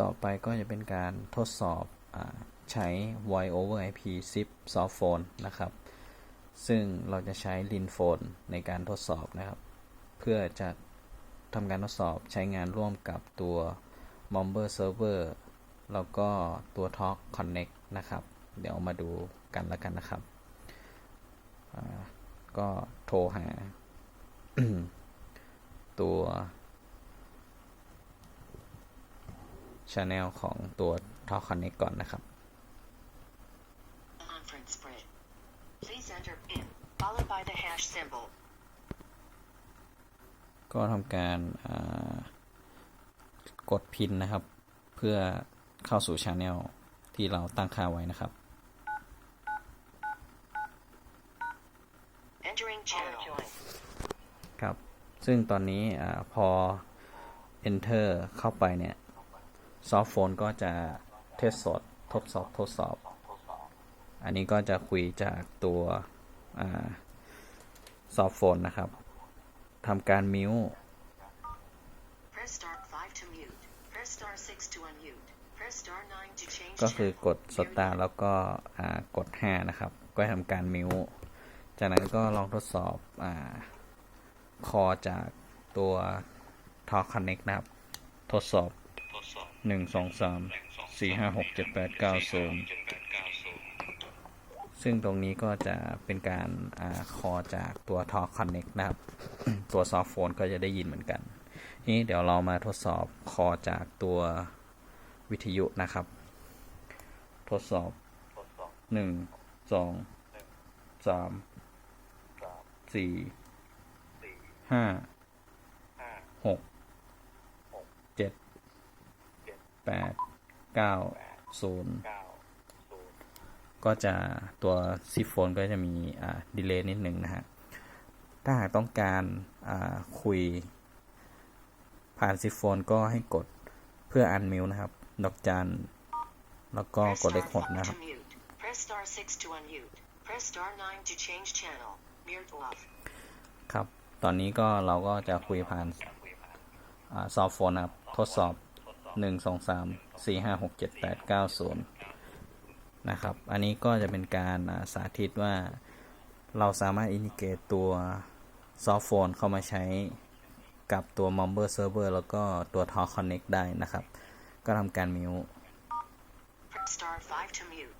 ต่อไปก็จะเป็นการทดสอบอใช้ Voice over IP SIP Soft Phone นะครับ ซึ่งเราจะใช้ Lin Phone ในการทดสอบนะครับ เพื่อจะทำการทดสอบใช้งานร่วมกับตัว m o m b e r Server แล้วก็ตัว Talk Connect นะครับ เดี๋ยวมาดูกันแล้วกันนะครับ ก็โทรหาตัว Channel ของตัว Talk Connect ก่อนนะครับ Conference spread. Please enter PIN, followed by the hash symbol. ก็ทำการอ่ากดพินนะครับ เพื่อเข้าสู่ Channel ที่เราตั้งค่าไว้นะครับ Entering channel. ครับ ซึ่งตอนนี้อาพอ enter เข้าไปเนี่ย ซอฟ t โฟนก็จะเทสสดทดสอบทดสอบ อันนี้ก็จะคุยจากตัวซอฟ t โฟนนะครับทำการมิว Press star 5 to mute. Press star 6 to unmute. Press star 9 to change ก็คือกด channel. สตาร์แล้วก็อ่ากด 5 นะครับ ก็ทำการมิวจากนั้นก็ลองทดสอบอาคอจากตัว Talk Connect นะครับ ทดสอบ 1 2 3 4 5 6 7 8 9 0ซึ่งตรงนี้ก็จะเป็นการอาคอจากตัว Talk Connect นะครับ ตัวซอฟ t โฟนก็จะได้ยินเหมือนกัน นี้เดี๋ยวเรามาทดสอบคอจากตัววิทยุนะครับ ทดสอบหนึ่งสองสามสี่ห้าหกเจ็ด แปดเก้าศูนย์ก็จะตัวซิฟโฟนก็จะมีอ่าดีเลย์นิดหนึ่งนะฮะ ถ้าหากต้องการอ่าคุยผ่านซิฟโฟนก็ให้กดเพื่ออันมิวนะครับ ดอกจัน แล้วก็ Press กดเล star ขหก5นะครับ to mute. Press star 6 to unmute. Press star 9 to change channel. Mute off. ครับ ตอนนี้ก็เราก็จะคุยผ่านซอฟโฟนนะครับ ทดสอบ หนึ่งสองสามสี่ห้าหกเจ็ดแปดเก้าศูนย์นะครับ อันนี้ก็จะเป็นการสาธิตว่าเราสามารถอินทิเกตตัวซอฟโฟนเข้ามาใช้กับตัว m o m b e r Server แล้วก็ตัว Talk Connect ได้นะครับ ก็ทำการมิว star 5 to mute.